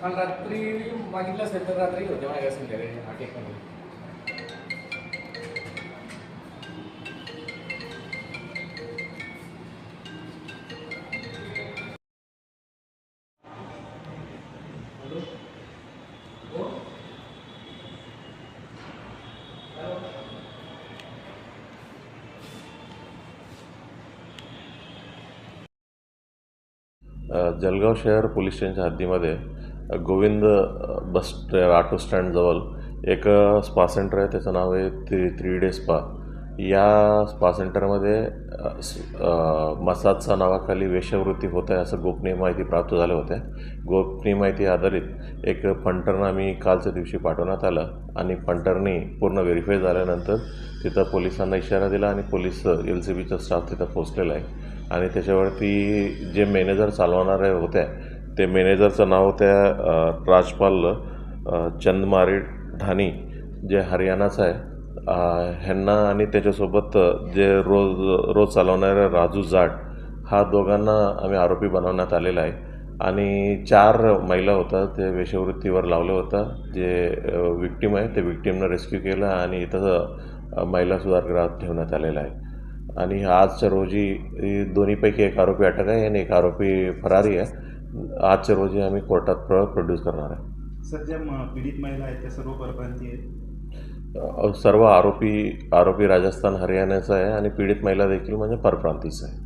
काल रात्री मागितलं असेल तर रात्री होते माझ्या संध्याकाळी. आठ एक मध्ये जलगाव शहर पोलीस स्टेशनच्या हद्दीमध्ये गोविंद बस ऑटो स्टँडजवळ एक स्पा सेंटर आहे त्याचं नाव आहे थ्री थ्री डे स्पा. या स्पा सेंटरमध्ये मसाजच्या नावाखाली वेशवृत्ती होत आहे असं गोपनीय माहिती प्राप्त झाल्या होत्या गोपनीय माहिती आधारित एक फंटरनं आम्ही कालच्या दिवशी पाठवण्यात आलं आणि फंटरनी पूर्ण व्हेरीफाय झाल्यानंतर तिथं पोलिसांना इशारा दिला आणि पोलीस एल सी बीचा स्टाफ तिथं पोचलेला आहे. आणि त्याच्यावरती जे मॅनेजर चालवणारे होत्या ते मॅनेजरचं नाव त्या राजपाल चंदमारी ढाणी जे हरियाणाचं आहे ह्यांना आणि त्याच्यासोबत जे रोज रोज चालवणारे राजू जाट हा दोघांना आम्ही आरोपी बनवण्यात आलेला आहे. आणि चार महिला होत्या ते वेशवृत्तीवर लावलं होतं जे विक्टीम आहे ते विक्टीमनं रेस्क्यू केलं आणि इथं महिला सुधारगृहात ठेवण्यात आलेलं आहे. आणि आजच्या रोजी दोन्हीपैकी एक आरोपी अटक आहे आणि एक आरोपी फरारी आहे. आजच्या रोजी आम्ही कोर्टात प्र प्रोड्यूस करणार आहे. सध्या पीडित महिला आहेत त्या सर्व परप्रांतीय आहेत? सर्व आरोपी आरोपी राजस्थान हरियाणाचा आहे आणि पीडित महिला देखील म्हणजे परप्रांतीच आहे.